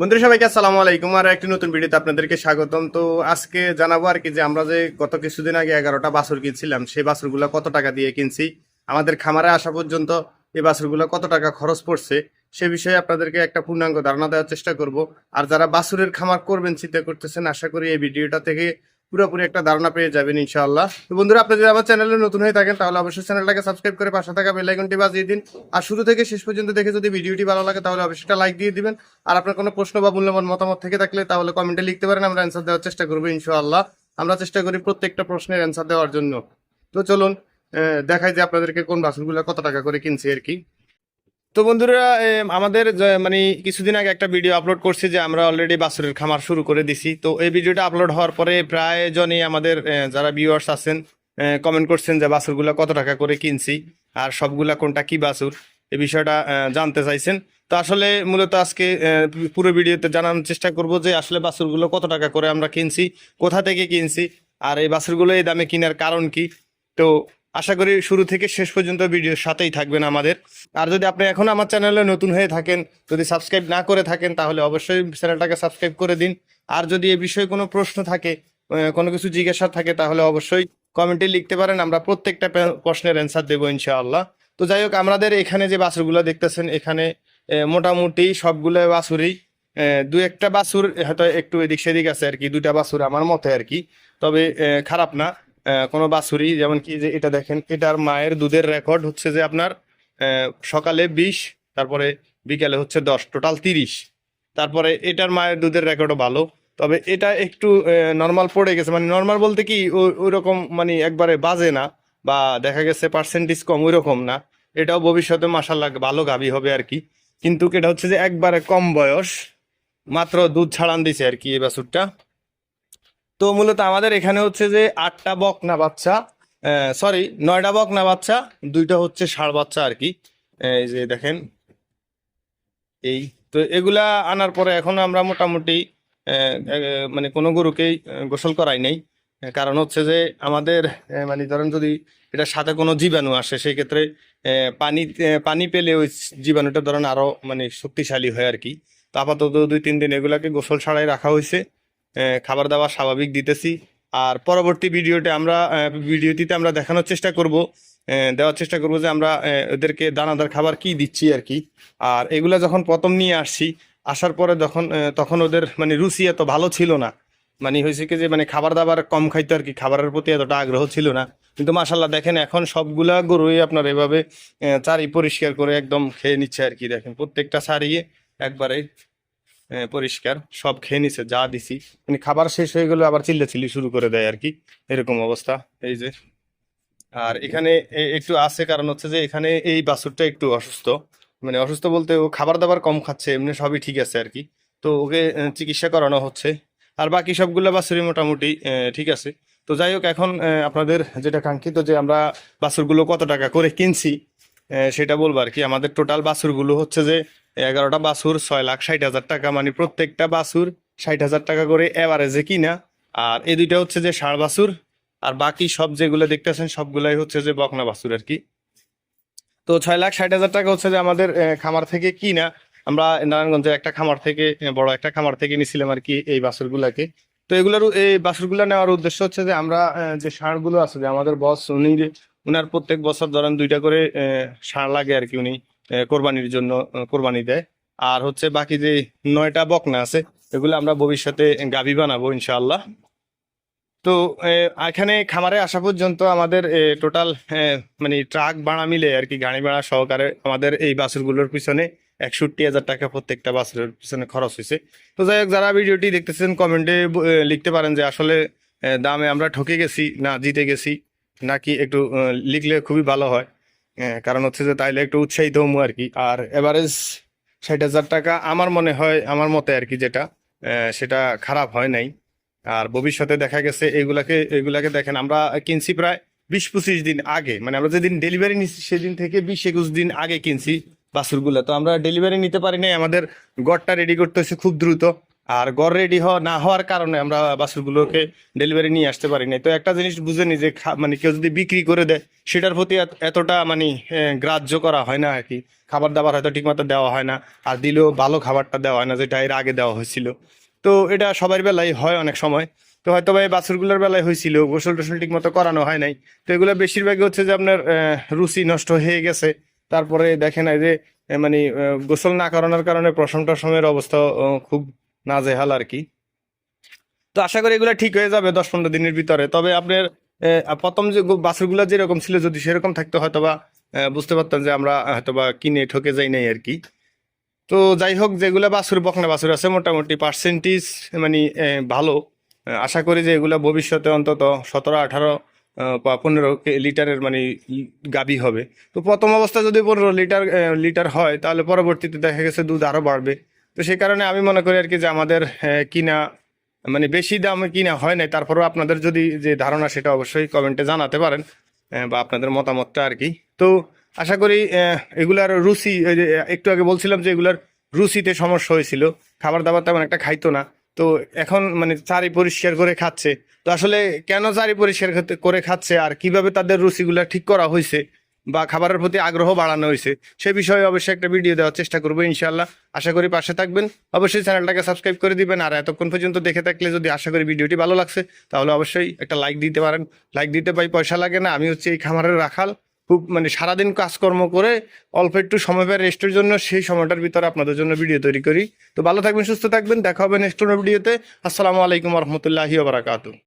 বন্ধুরা সবাইকে আসসালামু আলাইকুম, আর একটি নতুন ভিডিওতে আপনাদেরকে স্বাগতম। তো আজকে জানাব আর কি যে আমরা যে গত কিছুদিন আগে এগারোটা বাছুর কিনছিলাম, সেই বাছুরগুলো কত টাকা দিয়ে কিনছি, আমাদের খামারে আসা পর্যন্ত এই বাছুরগুলো কত টাকা খরচ পড়ছে, সে বিষয়ে আপনাদেরকে একটা পূর্ণাঙ্গ ধারণা দেওয়ার চেষ্টা করব। আর যারা বাছুরের খামার করবেন, চিন্তা করতেছেন, আশা করি এই ভিডিওটা থেকে পুরোপুরি একটা ধারণা পেয়ে যাবেন ইনশাআল্লাহ। তো বন্ধুরা, আপনি যদি আমার চ্যানেলে নতুন হয়ে থাকেন, তাহলে অবশ্যই চ্যানেলটাকে সাবস্ক্রাইব করে পাশে থাকা বেল আইকনটি বাজিয়ে দিন। আর শুরু থেকে শেষ পর্যন্ত দেখে যদি ভিডিওটি ভালো লাগে, তাহলে অবশ্যই একটা লাইক দিয়ে দিবেন। আর আপনার কোনো প্রশ্ন বা মূল্যবান মতামত থেকে থাকলে, তাহলে কমেন্টে লিখতে পারেন, আমরা অ্যান্সার দেওয়ার চেষ্টা করব ইনশাআল্লাহ। আমরা চেষ্টা করি প্রত্যেকটা প্রশ্নের অ্যান্সার দেওয়ার জন্য। তো চলুন দেখাই যে আপনাদেরকে কোন বাছুরগুলো কত টাকা করে কিনছি আর কি। তো বন্ধুরা আমাদের মানে কিছুদিন আগে একটা ভিডিও আপলোড করছি যে আমরা অলরেডি বাছুরের খামার শুরু করে দিছি। তো এই ভিডিওটা আপলোড হওয়ার পরে প্রায় জনই আমাদের যারা ভিউয়ার্স আছেন কমেন্ট করছেন যে বাছুরগুলো কত টাকা করে কিনছি আর সবগুলা কোনটা কি বাছুর এই বিষয়টা জানতে চাইছেন। তো আসলে মূলত আজকে পুরো ভিডিওতে জানানোর চেষ্টা করব যে আসলে বাছুরগুলো কত টাকা করে আমরা কিনছি, কোথা থেকে কিনছি, আর এই বাছুরগুলো এই দামে কেনার কারণ কি। তো আশা করি শুরু থেকে শেষ পর্যন্ত ভিডিওর সাথেই থাকবেন আমাদের। আর যদি আপনি এখন আমার চ্যানেলে নতুন হয়ে থাকেন, যদি সাবস্ক্রাইব না করে থাকেন, তাহলে অবশ্যই চ্যানেলটাকে সাবস্ক্রাইব করে দিন। আর যদি এ বিষয়ে কোনো প্রশ্ন থাকে কোনো কিছু জিজ্ঞাসা থাকে, তাহলে অবশ্যই কমেন্টে লিখতে পারেন, আমরা প্রত্যেকটা প্রশ্নের অ্যান্সার দেবো ইনশাআল্লাহ। তো যাই হোক, আমাদের এখানে যে বাছুরগুলো দেখতেছেন, এখানে মোটামুটি সবগুলো বাছুরই দু একটা বাছুর হয়তো একটু এদিক সেদিক আছে আর কি দুটা বাছুর আমার মতে আর কি। তবে খারাপ না। কোনো বাছুরি যেমন কি যে এটা দেখেন, এটার মায়ের দুধের রেকর্ড হচ্ছে যে আপনার সকালে বিশ, তারপরে বিকালে হচ্ছে দশ টোটাল তিরিশ। তারপরে এটার মায়ের দুধের রেকর্ডও ভালো। তবে এটা একটু নর্মাল পড়ে গেছে। মানে নর্মাল বলতে কি ওই রকম মানে একবারে বাজে না, বা দেখা গেছে পার্সেন্টেজ কম ওই রকম না। এটাও ভবিষ্যতে মাসাল্লাহ ভালো গাভী হবে আর কি। কিন্তু এটা হচ্ছে যে একবারে কম বয়স, মাত্র দুধ ছাড়ান দিছে আর কি এই বাছুরটা। তো মূলত আমাদের এখানে হচ্ছে যে আটটা বকনা বাচ্চা সরি নয়টা বকনা বাচ্চা, দুইটা হচ্ছে ষাঁড় বাচ্চা আর কি। এই যে দেখেন, এই, তো এগুলা আনার পরে এখন আমরা মোটামুটি মানে কোনো গরুকেই গোসল করাই নাই। কারণ হচ্ছে যে আমাদের মানে ধরেন যদি এটা সাথে কোনো জীবাণু আসে, সেই ক্ষেত্রে পানি পানি পেলে ওই জীবাণুটা ধরেন আরও মানে শক্তিশালী হয় আর কি। তো আপাতত দুই, তিন দিন এগুলাকে গোসল ছাড়াই রাখা হয়েছে। খাবার দাবার স্বাভাবিক দিতেছি। আর পরবর্তী ভিডিওতে আমরা ভিডিওটিতে আমরা দেখানোর চেষ্টা করব। দেওয়ার চেষ্টা করব যে আমরা ওদেরকে দানাদার খাবার কি দিচ্ছি আর কি। আর এগুলা যখন প্রথম নিয়ে আসছি, আসার পরে যখন তখন ওদের মানে রুচি এত ভালো ছিল না। মানে হয়েছে কি যে মানে খাবার দাবার কম খাইতো আর কি, খাবারের প্রতি এতটা আগ্রহ ছিল না। কিন্তু মাসাল্লাহ দেখেন এখন সবগুলা গরুই আপনার এভাবে চারি পরিষ্কার করে একদম খেয়ে নিচ্ছে আর কি, দেখেন প্রত্যেকটা সারিয়ে একবারে পরিষ্কার। সব খেয়ে নিছে, যা দিছি। মানে খাবার শেষ হয়ে গেলে আবার চিল্লাচিল্লি শুরু করে দেয় আর কি। এরকম অবস্থা, এই যে। আর এখানে একটু আছে কারণ হচ্ছে যে এখানে এই বাছুরটা একটু অসুস্থ। মানে অসুস্থ বলতে ও খাবার দাবার কম খাচ্ছে, এমনি সবই ঠিক আছে আর কি। তো ওকে চিকিৎসা করানো হচ্ছে। আর বাকি সবগুলো বাছুরই মোটামুটি ঠিক আছে। তো যাই হোক, এখন আপনাদের যেটা কাঙ্ক্ষিত যে আমরা বাছুরগুলো কত টাকা করে কিনছি সেটা বলব আর কি। আমাদের টোটাল বাছুরগুলো হচ্ছে যে এগারোটা বাছুর, ছয় লাখ ষাট হাজার টাকা মানে প্রত্যেকটা বাছুর ষাট হাজার টাকা করে এভারেজে কিনা। আর এই দুইটা হচ্ছে যে ষাড় বাছুর, আর বাকি সব যেগুলো দেখতেছেন, সবগুলাই হচ্ছে যে বকনা বাছুর আর কি। তো ছয় লাখ ষাট হাজার টাকা হচ্ছে যে আমাদের খামার থেকে কিনা। আমরা নারায়ণগঞ্জের একটা খামার থেকে বড় একটা খামার থেকে নিছিলাম আর কি এই বাছুরগুলাকে। তো এগুলোর এই বাছুরগুলো নেওয়ার উদ্দেশ্য হচ্ছে যে আমরা যে ষাঁড়গুলো আছে, যে আমাদের বস, উনি উনার প্রত্যেক বছর ধরেন দুইটা করে ষাঁড় লাগে আর কি উনি। কোরবানির জন্য কোরবানি দেয়। আর হচ্ছে বাকি যে নয়টা বকনা আছে, এগুলো আমরা ভবিষ্যতে গাভী বানাবো ইনশাআল্লাহ। তো এখানে খামারে আসা পর্যন্ত আমাদের টোটাল মানে ট্রাক ভাড়া মিলে আর কি গাড়ি ভাড়া সহকারে আমাদের এই বাছুরগুলোর পিছনে একষট্টি হাজার টাকা প্রত্যেকটা বাছুরের পিছনে খরচ হয়েছে। তো যাই হোক, যারা ভিডিওটি দেখতেছেন, কমেন্টে লিখতে পারেন যে আসলে দামে আমরা ঠকে গেছি না জিতে গেছি, নাকি একটু লিখলে খুবই ভালো হয়। কারণ হচ্ছে যে তাইলে একটু উৎসাহিত হমু আর কি আর এভারেজ ষাট হাজার টাকা আমার মনে হয়, আমার মতে আর কি যেটা সেটা খারাপ হয় নাই। আর ভবিষ্যতে দেখা গেছে এগুলাকে এগুলাকে দেখেন, আমরা কিনছি প্রায় বিশ পঁচিশ দিন আগে। মানে আমরা যেদিন ডেলিভারি নিচ্ছি সেদিন থেকে বিশ একুশ দিন আগে কিনছি বাছুরগুলো তো আমরা ডেলিভারি নিতে পারি নাই, আমাদের গড়টা রেডি করতে হচ্ছে খুব দ্রুত। আর গড় রেডি হওয়া না হওয়ার কারণে আমরা বাছুরগুলোকে ডেলিভারি নিয়ে আসতে পারি না তো একটা জিনিস বুঝে নি যে মানে কেউ যদি বিক্রি করে দেয়, সেটার প্রতি এতটা মানে গ্রাহ্য করা হয় না আর কি খাবার দাবার হয়তো ঠিকমতো দেওয়া হয় না, আর দিলেও ভালো খাবারটা দেওয়া হয় না, যেটা এর আগে দেওয়া হয়েছিল। তো এটা সবার বেলায় হয় অনেক সময়। তো হয়তো এই বাছুরগুলোর বেলায় হয়েছিল গোসল টোসল ঠিক মতো করানো হয় নাই। তো এগুলো বেশিরভাগই হচ্ছে যে আপনার রুচি নষ্ট হয়ে গেছে। তারপরে দেখেন এই যে মানে গোসল না করানোর কারণে প্রশম টসমের অবস্থা খুব নাজেহাল আর কি। তো আশা করি এগুলো ঠিক হয়ে যাবে দশ পনেরো দিনের ভিতরে। তবে আপনার প্রথম যে বাছুরগুলো যেরকম ছিল যদি সেরকম থাকতো হয়তো বা বুঝতে পারতাম যে আমরা হয়তো বা কিনে ঠকে যাই নাই আর কি। তো যাই হোক, যেগুলো বাছুর, বকনা বাছুর আছে মোটামুটি পার্সেন্টেজ মানে ভালো। আশা করি যে এগুলো ভবিষ্যতে অন্তত সতেরো, আঠারো বা পনেরো লিটারের মানে গাবি হবে। তো প্রথম অবস্থা যদি পনেরো লিটার লিটার হয়, তাহলে পরবর্তীতে দেখা গেছে দুধ আরও বাড়বে। তো সেই কারণে আমি মনে করি আর কি যে আমাদের কিনা মানে বেশি দামে কিনা হয় নাই। তারপরেও আপনাদের যদি যে ধারণা, সেটা অবশ্যই কমেন্টে জানাতে পারেন বা আপনাদের মতামতটা আর কি। তো আশা করি এগুলার রুচি একটু আগে বলছিলাম যে এগুলার রুচিতে সমস্যা হয়েছিল। খাবার দাবার তেমন একটা খাইতো না। তো এখন মানে চারি পরিষ্কার করে খাচ্ছে। তো আসলে কেন চারি পরিষ্কার করে খাচ্ছে? আর কীভাবে তাদের রুচিগুলা ঠিক করা হয়েছে? বা খাবারের প্রতি আগ্রহ বাড়ানো হয়েছে। সে বিষয়ে অবশ্যই একটা ভিডিও দেওয়ার চেষ্টা করব ইনশাল্লাহ আশা করি পাশে থাকবেন। অবশ্যই চ্যানেলটাকে সাবস্ক্রাইব করে দিবেন। আর এতক্ষণ পর্যন্ত দেখে থাকলে যদি আশা করি ভিডিওটি ভালো লাগছে, তাহলে অবশ্যই একটা লাইক দিতে পারেন। লাইক দিতে পাই পয়সা লাগে না। আমি হচ্ছে এই খামারের রাখাল। খুব মানে সারাদিন কাজকর্ম করে অল্প একটু সময় পাই রেস্টের জন্য সেই সময়টার ভিতরে আপনাদের জন্য ভিডিও তৈরি করি। তো ভালো থাকবেন, সুস্থ থাকবেন। দেখা হবে নেক্সট ভিডিওতে আসসালামু আলাইকুম রহমতুল্লাহি বারাকাতু